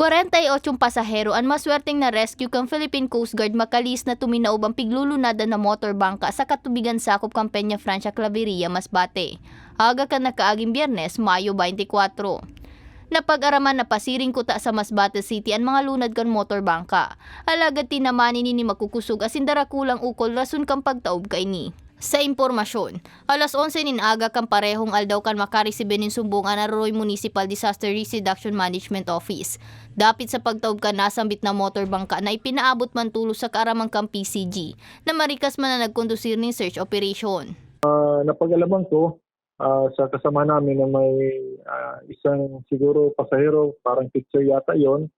48 pasahero ang maswerteng na rescue kang Philippine Coast Guard makalis na tuminaob ang piglulunada na motor bangka sa katubigan sakop Peña Francia Claveria, Masbate. Haga ka nakaaging biyernes, Mayo 24. Napag-araman na pasiring kuta sa Masbate City ang mga lunad kan motor bangka. Alagad tinamani ni makukusog asindara kulang ukol rason kang pagtaob kay ni. Sa impormasyon, alas 11 nin aga kang parehong aldaw kan makarisibe nin sumbungan na Roy Municipal Disaster Risk Reduction Management Office. Dapit sa pagtaob ka nasambit na motor bangka na ipinaabot man tulo sa karamang kang PCG na marikas man na nagkondusir ning search operation. Ah, napag-alaman ko ah, sa kasama namin na may ah, isang siguro pasahero, parang picture yata yon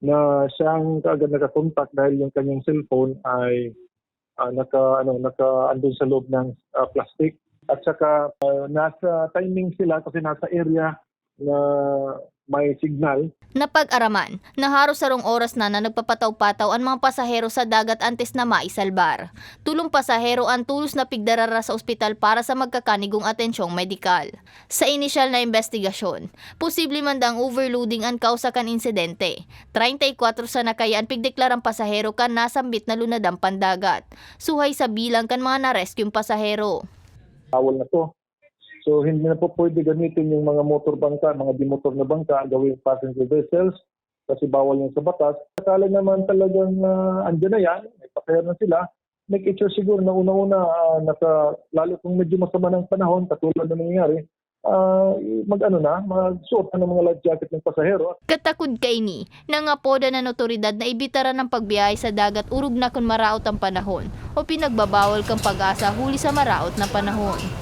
na siyang kaagad nakakontak dahil yung kanyang cellphone ay ah, naka ano naka andun sa loob ng ah, plastic. At saka ah, nasa timing sila kasi nasa area na may signal Napag-araman, naharo sa rong oras na na nagpapataw-pataw ang mga pasahero sa dagat antes na maisalbar. Tulong pasahero ang tulos na pigdarara sa ospital para sa magkakanigong atensyong medikal. Sa inisyal na investigasyon, posible man dang overloading ang kausa kan insidente. 34 sa nakayaan pigdeklarang pasahero kan nasambit na lunadang pandagat. Suhay sa bilang kan mga na-rescue pasahero. bawal na to. So hindi na po pwede gamitin yung mga motor bangka, mga dimotor na bangka gawing passenger vessels kasi bawal yan sa batas. Akala naman talagang uh, andyan na yan, may pakaya na sila. Make it sure siguro na una-una ah, naka, lalo kung medyo masama ng panahon, katulad na nangyayari, ah, mag-ano na, magsuot na ng mga life jacket ng pasahero Katakod kay ni, nangapoda ng otoridad na ibitara ng pagbiyahe sa dagat urog na kung maraot ang panahon o pinagbabawal kang pag-asa huli sa maraot na panahon.